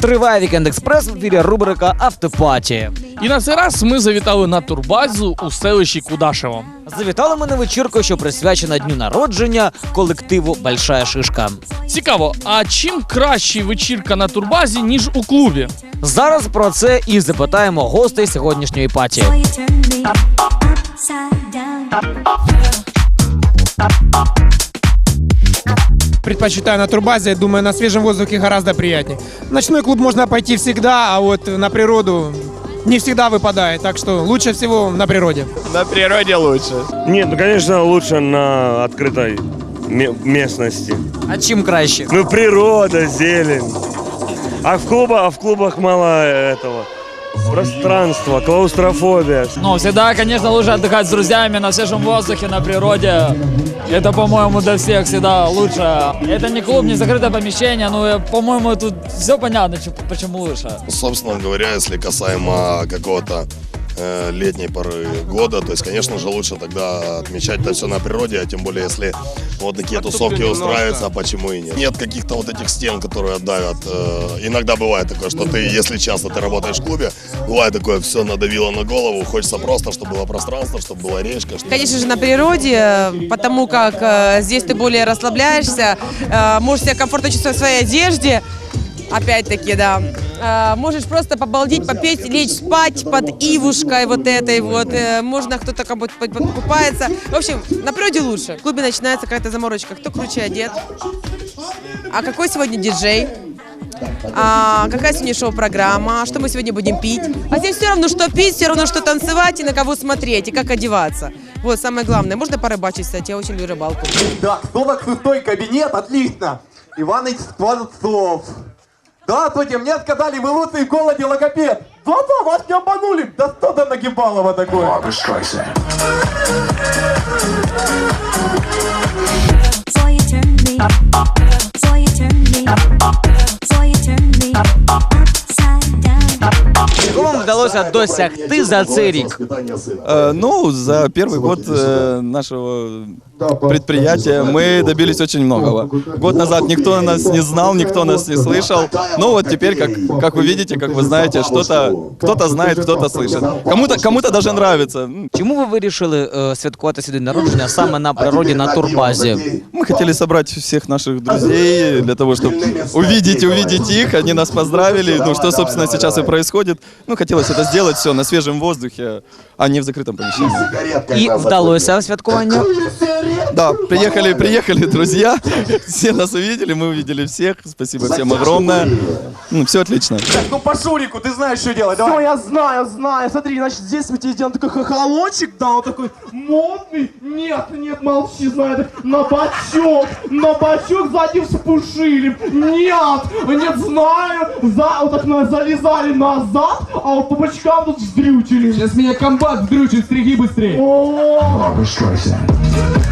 Триває вікенд експрес в ефірі рубрика Автопаті. І на цей раз ми завітали на турбазу у селищі Кудашево. Завітали ми на вечірку, що присвячена дню народження колективу Большая шишка. Цікаво, а чим краще вечірка на турбазі ніж у клубі? Зараз про це і запитаємо гостей сьогоднішньої паті. Предпочитаю на турбазе, думаю, на свежем воздухе гораздо приятнее. В ночной клуб можно пойти всегда, а вот на природу не всегда выпадает, так что лучше всего на природе. На природе лучше. Нет, ну, конечно, лучше на открытой ме- местности. А чим краще? Ну, природа, зелень. А в клубах, а в клубах мало этого. Пространства, клаустрофобия. Ну, всегда, конечно, лучше отдыхать с друзьями на свежем воздухе, на природе. Это, по-моему, для всех всегда лучше. Это не клуб, не закрытое помещение, ну, э, по-моему, тут все понятно, почему лучше. Собственно говоря, если касаемо какого-то э, летней поры года, то есть, конечно же, лучше тогда отмечать это все на природе, а тем более, если вот такие тусовки устраиваются, а почему и нет. Нет каких-то вот этих стен, которые давят. Э, иногда бывает такое, что ты, если часто ты работаешь в клубе, бывает такое, все надавило на голову, хочется просто, чтобы было пространство, чтобы была речка. чтобы- Конечно же, на природе, э, потому как э, здесь ты более расслабляешься, э, можешь себя комфортно чувствовать в своей одежде, опять-таки, да. Э, можешь просто побалдеть, попеть, лечь спать под ивушкой вот этой вот. Э, можно кто-то как бы под- под- купается. В общем, на природе лучше. В клубе начинается какая-то заморочка. Кто круче одет? А какой сегодня диджей? А, какая сегодня шоу-программа, что мы сегодня будем пить. А здесь все равно, что пить, все равно, что танцевать и на кого смотреть, и как одеваться. Вот самое главное. Можно порыбачить, кстати, я очень люблю рыбалку. Так, 46 кабинет, отлично. Иваныч Скворцов. Здравствуйте, мне сказали, вы лучший в городе логопед. Да-да, вас не обманули. Да что там Нагибалова такое? So you turn me, so you turn me, so you turn me upside down. Чого вам вдалося досягти за цей рік? Э, ну, за первый год э, нашего предприятия мы добились очень многого. Год назад никто нас не знал, никто нас не слышал. Но вот теперь, как, как вы видите, как вы знаете, что-то кто-то знает, кто-то слышит. Кому-то кому-то даже нравится. М, Чому ви вирішили е, святкувати свій день народження саме на природі на турбазі? Мы хотели собрать всех наших друзей для того, чтобы увидеть, увидеть их. Они нас поздравили. Ну, что, собственно, сейчас и происходит. Ну, хотелось это сделать все на свежем воздухе, а не в закрытом помещении. І вдалося святкування? Да, приехали, приехали друзья, все нас увидели, мы увидели всех, спасибо всем огромное. Ну, все отлично. Так, ну по Шурику, ты знаешь, что делать, давай. я знаю, знаю. Смотри, значит, здесь мы тебе сделаем такой хохолочек, да, он такой модный. Нет, нет, молчи, знаю, на бачок, на бачок сзади вспушили. Нет, нет, знаю, за, вот так на, залезали назад, а вот по бочкам тут вздрючили. Сейчас меня комбат вздрючит, стриги быстрее. О, So you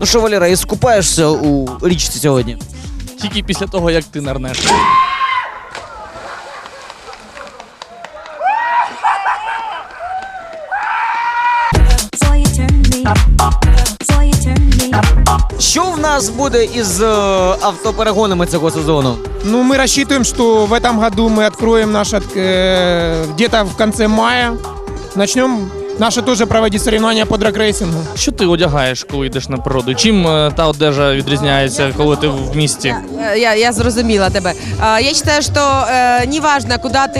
Ну що, Валера, скупаєшся у річці сьогодні? Тільки після того, як ти нарнеш. Що в нас буде із е, автоперегонами цього сезону? Ну, мы рассчитываем, что в этом году мы откроем наш от- э, где-то в конце мая. Начнем наши тоже проводить соревнования по драгрейсингу. Що ти одягаєш, коли йдеш на природу? Чим е, та одежа відрізняється, коли ти в місті? Э, Я, я зрозуміла тебе. А, Я считаю, что э, неважно, куда ты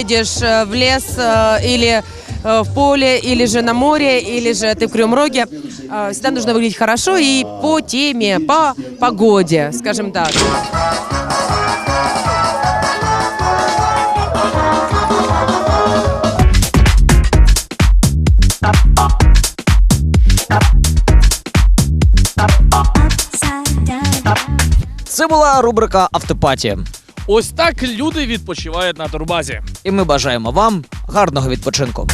едешь, э, в лес э, или э, в поле, или же на море, или же ты в Кривом Роге, э, всегда нужно выглядеть хорошо и по теме, по погоде, скажем так. Upside down. Це була рубрика Автопаті. Ось так люди відпочивають на турбазі. І ми бажаємо вам гарного відпочинку.